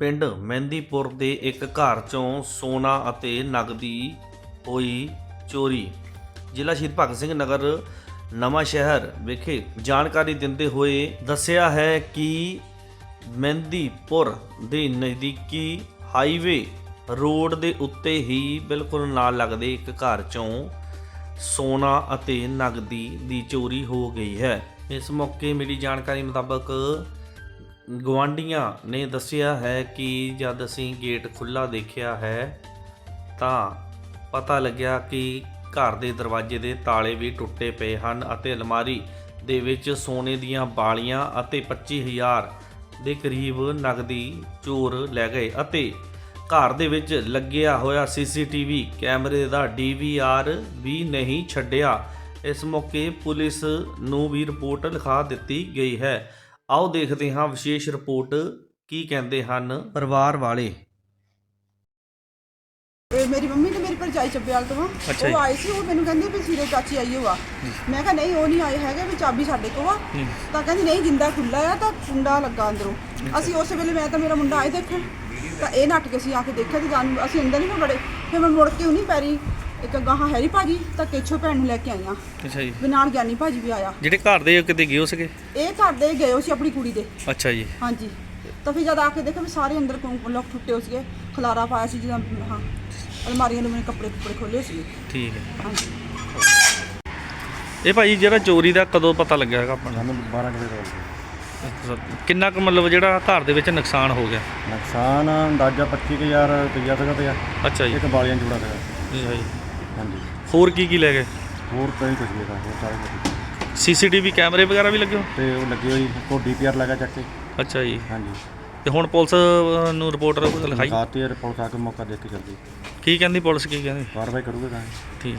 ਪਿੰਡ ਮਹਿੰਦੀਪੁਰ ਦੇ ਇੱਕ ਘਰ ਚੋਂ ਸੋਨਾ ਅਤੇ ਨਗਦੀ ਹੋਈ ਚੋਰੀ। ਜ਼ਿਲ੍ਹਾ ਸ਼ਹੀਦ ਭਗਤ ਸਿੰਘ ਨਗਰ, ਨਵਾਂ ਸ਼ਹਿਰ ਵਿਖੇ ਜਾਣਕਾਰੀ ਦਿੰਦੇ ਹੋਏ ਦੱਸਿਆ ਹੈ ਕਿ ਮਹਿੰਦੀਪੁਰ ਦੇ ਨਜ਼ਦੀਕੀ ਹਾਈਵੇ ਰੋਡ ਦੇ ਉੱਤੇ ਹੀ ਬਿਲਕੁਲ ਨਾਲ ਲੱਗਦੇ ਇੱਕ ਘਰ ਚੋਂ ਸੋਨਾ ਅਤੇ ਨਗਦੀ ਦੀ ਚੋਰੀ ਹੋ ਗਈ ਹੈ। ਇਸ ਮੌਕੇ ਮਿਲੀ ਜਾਣਕਾਰੀ ਮੁਤਾਬਕ ਗਵਾਂਡੀਆਂ ਨੇ ਦੱਸਿਆ ਹੈ ਕਿ ਜਦ ਅਸੀਂ ਗੇਟ ਖੁੱਲਾ ਦੇਖਿਆ ਹੈ, ਤਾਂ ਪਤਾ ਲੱਗਿਆ ਕਿ ਘਰ ਦੇ ਦਰਵਾਜ਼ੇ ਦੇ ਤਾਲੇ ਵੀ ਟੁੱਟੇ ਪਏ ਹਨ ਅਤੇ ਅਲਮਾਰੀ ਦੇ ਵਿੱਚ ਸੋਨੇ ਦੀਆਂ ਬਾਲੀਆਂ ਅਤੇ 25000 ਦੇ ਕਰੀਬ ਨਗਦੀ ਚੋਰ ਲੈ ਗਏ ਅਤੇ ਘਰ ਦੇ ਵਿੱਚ ਲੱਗਿਆ ਹੋਇਆ ਸੀਸੀਟੀਵੀ ਕੈਮਰੇ ਦਾ ਡੀਵੀਆਰ ਵੀ ਨਹੀਂ ਛੱਡਿਆ। ਇਸ ਮੌਕੇ ਪੁਲਿਸ ਨੂੰ ਵੀ ਰਿਪੋਰਟ ਲਿਖਾ ਦਿੱਤੀ ਗਈ ਹੈ। ਆਓ ਦੇਖਦੇ ਹਾਂ ਵਿਸ਼ੇਸ਼ ਰਿਪੋਰਟ ਕੀ ਕਹਿੰਦੇ ਹਨ ਪਰਿਵਾਰ ਵਾਲੇ। ਇਹ ਮੇਰੀ ਮੰਮੀ ਤੇ ਮੇਰੀ ਭਰਜਾਈ ਚੱਬੇਵਾਲ ਤੋਂ ਆ। ਅੱਛਾ ਜੀ। ਉਹ ਆਏ ਸੀ ਉਹ ਮੈਨੂੰ ਕਹਿੰਦੇ ਵੀ ਸੀਰੇ ਚਾਚੀ ਆਈ ਹੋਆ। ਮੈਂ ਕਿਹਾ ਨਹੀਂ ਉਹ ਨਹੀਂ ਆਏ ਹੈਗੇ ਵੀ ਚਾਬੀ ਸਾਡੇ ਕੋਲ ਆ। ਤਾਂ ਕਹਿੰਦੀ ਨਹੀਂ ਜਿੰਦਾ ਖੁੱਲਾ ਆ ਤਾਂ ਕੁੰਡਾ ਲੱਗਾ ਅੰਦਰੋਂ। ਅਸੀਂ ਉਸੇ ਵੇਲੇ ਮੈਂ ਤਾਂ ਮੇਰਾ ਮੁੰਡਾ ਆਏ ਦੇਖਣ। ਤਾਂ ਇਹ ਨੱਟ ਕੇ ਅਸੀਂ ਆ ਕੇ ਦੇਖਿਆ ਤੇ ਜਾਨ ਅਸੀਂ ਅੰਦਰ ਨਹੀਂ ਬੜੇ ਫਿਰ ਮੈਂ ਮੁੜ ਕੇ ਉਹਨੀ ਪੈਰੀ। ਇੱਕ ਗਾਹਾਂ ਹੈਰੀ ਭਾਜੀ ਤਾਂ ਕੇਛੋ ਭੈਣ ਨੂੰ ਲੈ ਕੇ ਆਈਆਂ। ਅੱਛਾ ਜੀ। ਵੀ ਨਾਲ ਗਿਆਨੀ ਭਾਜੀ ਵੀ ਆਇਆ। ਜਿਹੜੇ ਘਰ ਦੇ ਕਿਤੇ ਗਏ ਹੋ ਸਕੇ ਇਹ ਘਰ ਦੇ ਗਏ ਹੋ ਸੀ ਆਪਣੀ ਕੁੜੀ ਦੇ। ਅੱਛਾ ਜੀ। ਹਾਂਜੀ। ਤਾਂ ਫਿਰ ਜਦ ਆ ਕੇ ਦੇਖਿਆ ਵੀ ਸਾਰੇ ਅੰਦਰ ਕੋਂ ਲੋਕ ਟੁੱਟੇ ਹੋ ਸੀਗੇ। ਖਲਾਰਾ ਪਾਇਆ ਸੀ ਜਿੱਦਾਂ ਹਾਂ ਅਲਮਾਰੀਆਂ ਦੇ ਮੇਰੇ ਕੱਪੜੇ ਕੁੱਪੜੇ ਖੋਲੇ ਸੀ ਠੀਕ ਹੈ। ਹਾਂਜੀ। ਇਹ ਭਾਈ ਜਿਹੜਾ ਚੋਰੀ ਦਾ ਕਦੋਂ ਪਤਾ ਲੱਗਿਆ ਹੈਗਾ ਆਪਾਂ ਨੂੰ? ਸਾਨੂੰ 12 ਕਿਲੇ ਦਾ ਕਿੰਨਾ ਕੁ ਮਤਲਬ ਜਿਹੜਾ ਘਰ ਦੇ ਵਿੱਚ ਨੁਕਸਾਨ ਹੋ ਗਿਆ? ਨੁਕਸਾਨ ਅੰਦਾਜ਼ਾ 25000 ਰੁਪਈਆ ਸੀਗਾ ਤੇ ਅੱਛਾ ਜੀ। ਇੱਕ ਬਾਲੀਆਂ ਜੋੜਾ ਸੀਗਾ। ਜੀ। ਭਾਈ ਹਾਂਜੀ। ਹੋਰ ਕੀ ਕੀ ਲੈ ਗਏ? ਹੋਰ ਕਈ ਕੁਝ ਸੀਗਾ ਹੋਰ ਸਾਰੇ ਕੁਛ। ਸੀਸੀਟੀਵੀ ਕੈਮਰੇ ਵਗੈਰਾ ਵੀ ਲੱਗੇ ਹੋ? ਤੇ ਉਹ ਲੱਗੀ ਹੋਈ ਕੋ ਡੀਪੀਆਰ ਲਗਾ ਚੱਕ ਕੇ। ਅੱਛਾ ਜੀ। ਹਾਂਜੀ। ਤੇ ਹੁਣ ਪੁਲਿਸ ਅਹ, ਨੂੰ ਰਿਪੋਰਟ ਲਿਖਾਈ? ਲਿਖਾਤੀ ਰਿਪੋਰਟ ਆ ਕੇ ਮੌਕਾ ਦੇਖ ਕੇ ਜਲਦੀ ਕੀ ਕਹਿੰਦੀ ਪੁਲਿਸ ਕੀ ਕਹਿੰਦੀ? ਕਾਰਵਾਈ ਕਰੂਗੇ ਤਾਂ। ਠੀਕ।